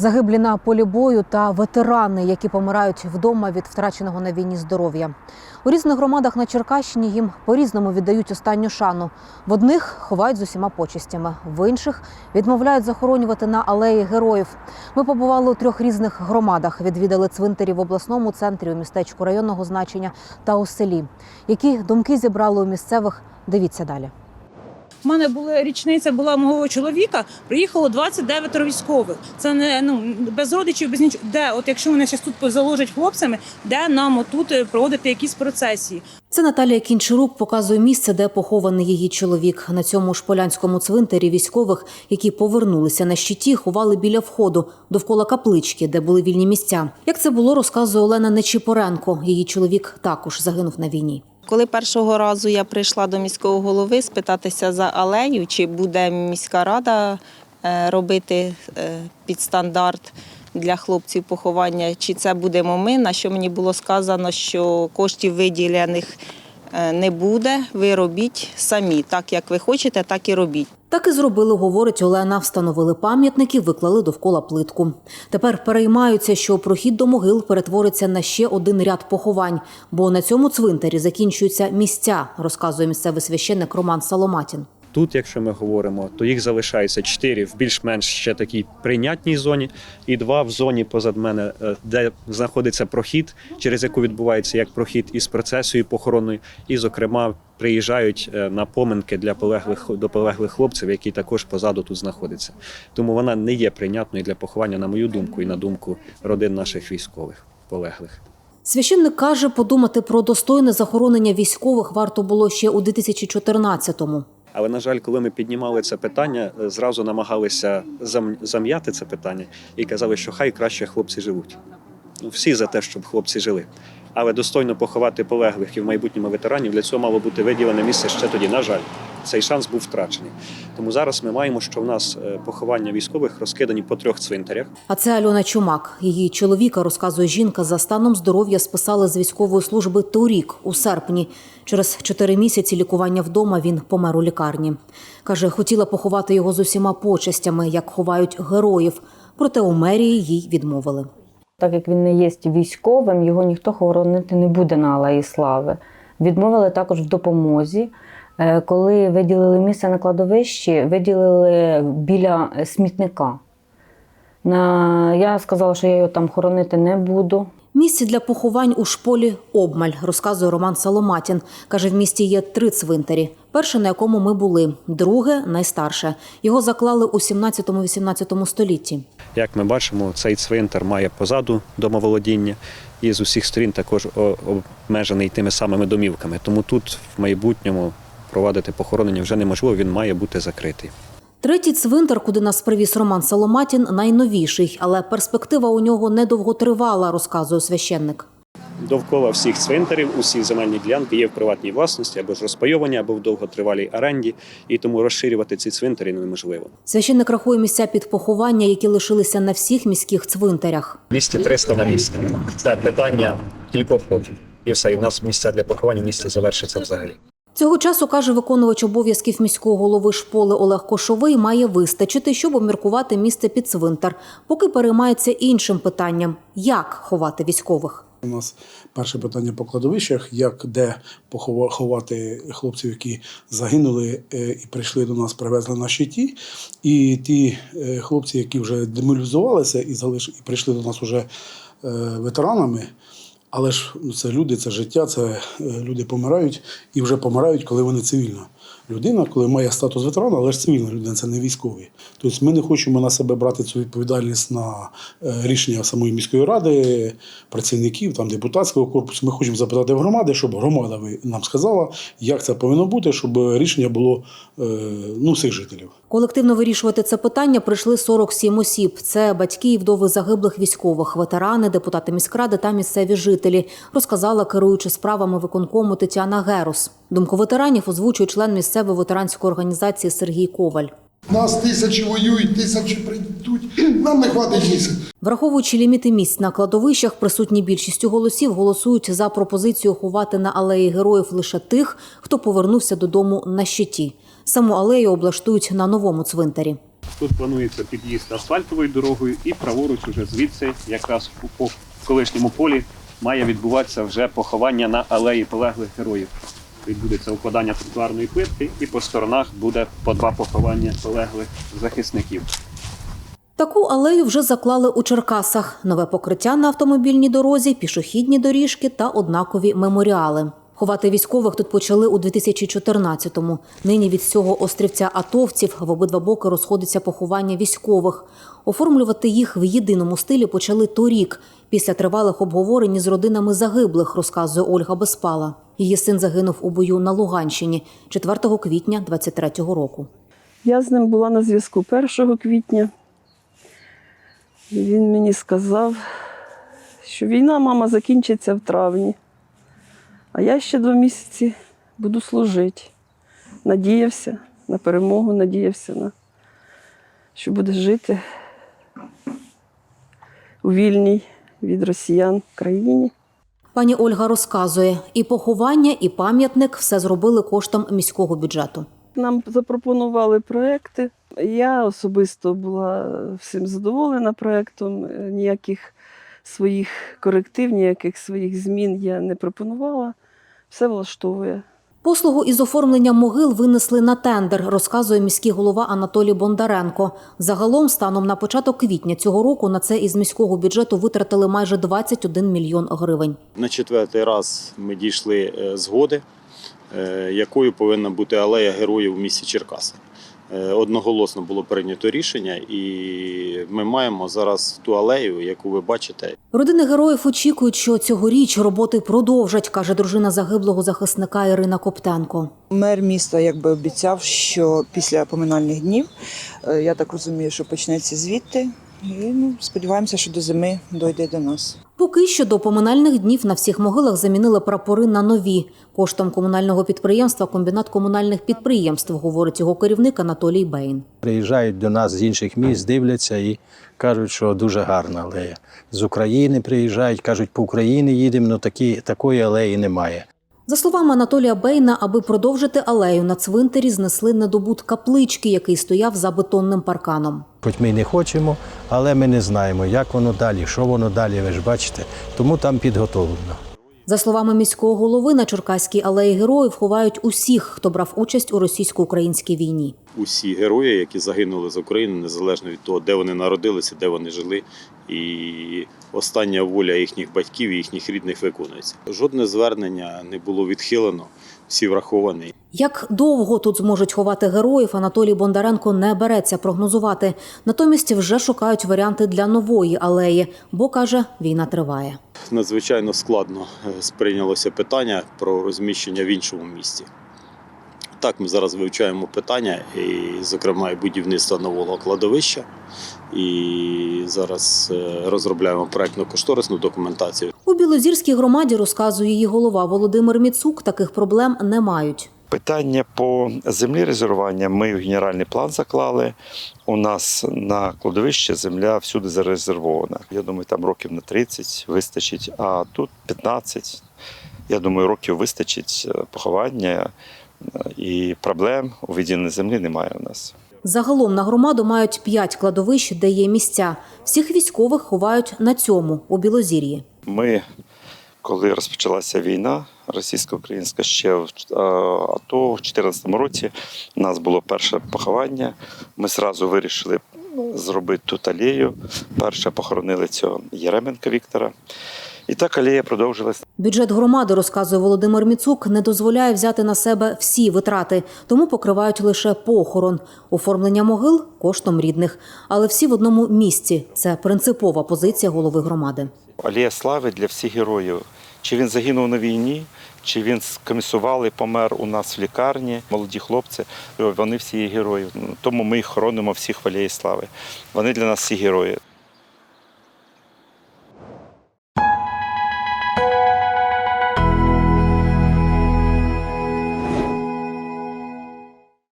Загиблі на полі бою та ветерани, які помирають вдома від втраченого на війні здоров'я. У різних громадах на Черкащині їм по-різному віддають останню шану. В одних ховають з усіма почестями, в інших відмовляють захоронювати на алеї героїв. Ми побували у трьох різних громадах, відвідали цвинтарі в обласному центрі, у містечку районного значення та у селі. Які думки зібрали у місцевих? Дивіться далі. У мене була річниця була мого чоловіка. Приїхало 29 військових. Це не ну без родичів, без нічого. Де, от якщо вони зараз тут заложать хлопцями, де нам отут е, проводити якісь процесії? Це Наталія Кінчарук показує місце, де похований її чоловік. На цьому ж полянському цвинтарі військових, які повернулися на щиті, ховали біля входу довкола каплички, де були вільні місця. Як це було, розказує Олена Нечіпоренко. Її чоловік також загинув на війні. Коли першого разу я прийшла до міського голови спитатися за алею, чи буде міська рада е, робити е, під стандарт для хлопців поховання, чи це будемо ми, на що мені було сказано, що коштів виділених е, не буде, ви робіть самі. Так як ви хочете, так і робіть. Так і зробили, говорить Олена. Встановили пам'ятники, виклали довкола плитку. Тепер переймаються, що прохід до могил перетвориться на ще один ряд поховань, бо на цьому цвинтарі закінчуються місця, розказує місцевий священник Роман Саломатін. Тут, якщо ми говоримо, то їх залишається чотири в більш-менш ще такій прийнятній зоні, і два в зоні позад мене, е, де знаходиться прохід, через яку відбувається як прохід із процесією похоронною, і, зокрема, приїжджають е, на поминки для полеглих до полеглих хлопців, які також позаду тут знаходяться. Тому вона не є прийнятною для поховання, на мою думку, і на думку родин наших військових полеглих. Священник каже, подумати про достойне захоронення військових варто було ще у 2014-му. Але на жаль, коли ми піднімали це питання, е, зразу намагалися зам'яти це питання і казали, що хай краще хлопці живуть. Ну, всі за те, щоб хлопці жили. Але достойно поховати полеглих і в майбутньому ветеранів для цього мало бути виділене місце ще тоді. На жаль, цей шанс був втрачений. Тому зараз ми маємо, що в нас е, поховання військових розкидані по трьох цвинтарях. А це Альона Чумак. Її чоловіка, розказує жінка, за станом здоров'я списали з військової служби торік, у серпні. Через чотири місяці лікування вдома він помер у лікарні. Каже, хотіла поховати його з усіма почестями, як ховають героїв. Проте у мерії їй відмовили. Так як він не є військовим, його ніхто хоронити не буде на Алеї Слави. Відмовили також в допомозі. Е, Коли виділили місце на кладовищі, виділили біля смітника. На... Я сказала, що я його там хоронити не буду. Місце для поховань у шполі обмаль, розказує Роман Соломатін. Каже, в місті є три цвинтарі. Перше, на якому ми були, друге найстарше. Його заклали у 17-18 столітті. Як ми бачимо, цей цвинтар має позаду домоволодіння і з усіх сторін також обмежений тими самими домівками. Тому тут в майбутньому проводити похоронення вже неможливо, він має бути закритий. Третій цвинтар, куди нас привіз Роман Соломатін, найновіший, але перспектива у нього недовготривала, розказує священник. Довкола всіх цвинтарів, усі земельні ділянки є в приватній власності або ж розпайовані, або в довготривалій оренді, і тому розширювати ці цвинтарі неможливо. Священник рахує місця під поховання, які лишилися на всіх міських цвинтарях. 200-300 на місце. Це питання кількох років. І все, і в нас місця для поховання місце завершиться взагалі. Цього часу, каже виконувач обов'язків міського голови шполи Олег Кошовий, має вистачити, щоб обміркувати місце під цвинтар, поки переймається іншим питанням – як ховати військових. У нас перше питання по кладовищах, як де похова- хлопців, які загинули е, і прийшли до нас, привезли на щиті. І ті е, хлопці, які вже демобілізувалися і прийшли до нас вже е, ветеранами. Але ж це люди, це життя, це е, люди помирають і вже помирають, коли вони цивільна людина, коли має статус ветерана, але ж цивільна людина, це не військовий. Тобто ми не хочемо на себе брати цю відповідальність на е, рішення самої міської ради, працівників, там депутатського корпусу. Ми хочемо запитати в громади, щоб громада нам сказала, як це повинно бути, щоб рішення було е, ну, всіх жителів. Колективно вирішувати це питання прийшли 47 осіб. Це батьки і вдови загиблих військових, ветерани, депутати міськради та місцеві жителі, розказала керуючи справами виконкому Тетяна Герус. Думку ветеранів озвучує член місцевої ветеранської організації Сергій Коваль. Нас тисячі воюють, тисячі прийдуть. Нам не хватить місяць. Враховуючи ліміти місць на кладовищах, присутні більшістю голосів голосують за пропозицію ховати на алеї героїв лише тих, хто повернувся додому на щиті. Саму алею облаштують на новому цвинтарі. Тут планується під'їзд асфальтовою дорогою, і праворуч уже звідси, якраз по- по колишньому полі, має відбуватися вже поховання на алеї полеглих героїв. Відбудеться укладання тротуарної плитки, і по сторонах буде по два поховання полеглих захисників. Таку алею вже заклали у Черкасах: нове покриття на автомобільній дорозі, пішохідні доріжки та однакові меморіали. Ховати військових тут почали у 2014-му. Нині від цього острівця атовців в обидва боки розходиться поховання військових. Оформлювати їх в єдиному стилі почали торік, після тривалих обговорень з родинами загиблих, розказує Ольга Безпала. Її син загинув у бою на Луганщині 4 квітня 23-го року. Я з ним була на зв'язку 1 квітня. Він мені сказав, що війна, мама, закінчиться в травні. А я ще два місяці буду служити. Надіявся на перемогу, надіявся на що буде жити у вільній від росіян країні. Пані Ольга розказує, і поховання, і пам'ятник все зробили коштом міського бюджету. Нам запропонували проекти. Я особисто була всім задоволена проектом. Е, Ніяких своїх коректив, ніяких своїх змін я не пропонувала. Все влаштовує. Послугу із оформлення могил винесли на тендер, розказує міський голова Анатолій Бондаренко. Загалом, станом на початок квітня цього року, на це із міського бюджету витратили майже 21 мільйон гривень. На четвертий раз ми дійшли е, згоди, е, якою повинна бути алея героїв у місті Черкаси. Е, Одноголосно було прийнято рішення, і ми маємо зараз ту алею, яку ви бачите. Родини героїв очікують, що цьогоріч роботи продовжать, каже дружина загиблого захисника Ірина Коптенко. Мер міста якби обіцяв, що після поминальних днів, е, я так розумію, що почнеться звідти. І ну, сподіваємося, що до зими дойде до нас. Поки що до поминальних днів на всіх могилах замінили прапори на нові. Коштом комунального підприємства комбінат комунальних підприємств, говорить його керівник Анатолій Бейн. Приїжджають до нас з інших міст, дивляться і кажуть, що дуже гарна алея. З України приїжджають, кажуть, по Україні їдемо, але такої алеї немає. За словами Анатолія Бейна, аби продовжити алею на цвинтарі, знесли недобут каплички, який стояв за бетонним парканом. Хоч ми й не хочемо, але ми не знаємо, як воно далі, що воно далі, ви ж бачите. Тому там підготовлено. За словами міського голови, на Черкаській алеї героїв ховають усіх, хто брав участь у російсько-українській війні. Усі герої, які загинули з України, незалежно від того, де вони народилися, де вони жили, і остання воля їхніх батьків і їхніх рідних виконується. Жодне звернення не було відхилено, всі враховані. Як довго тут зможуть ховати героїв, Анатолій Бондаренко не береться прогнозувати. Натомість вже шукають варіанти для нової алеї, бо каже, війна триває. надзвичайно складно е, сприйнялося питання про розміщення в іншому місті. Так, ми зараз вивчаємо питання, і, зокрема, і будівництво нового кладовища. І зараз е, розробляємо проектно-кошторисну документацію. У Білозірській громаді розказує її голова Володимир Міцук. Таких проблем не мають. Питання по землі резервування ми в генеральний план заклали. У нас на кладовищі земля всюди зарезервована. Я думаю, там років на 30 вистачить, а тут 15. Я думаю, років вистачить е, поховання і проблем у відділенні землі немає у нас. Загалом на громаду мають п'ять кладовищ, де є місця. Всіх військових ховають на цьому у Білозір'ї. Ми, коли розпочалася війна російсько-українська, ще в АТО в 2014 році у нас було перше поховання. Ми зразу вирішили зробити тут алею. Перше похоронили цього Єременка Віктора. І так алея продовжилась. Бюджет громади, розказує Володимир Міцук, не дозволяє взяти на себе всі витрати, тому покривають лише похорон, оформлення могил коштом рідних. Але всі в одному місці. Це принципова позиція голови громади. Алея слави для всіх героїв. Чи він загинув на війні, чи він скомісували, помер у нас в лікарні. Молоді хлопці, вони всі є герої. Тому ми їх хоронимо всіх в алеї слави. Вони для нас всі герої.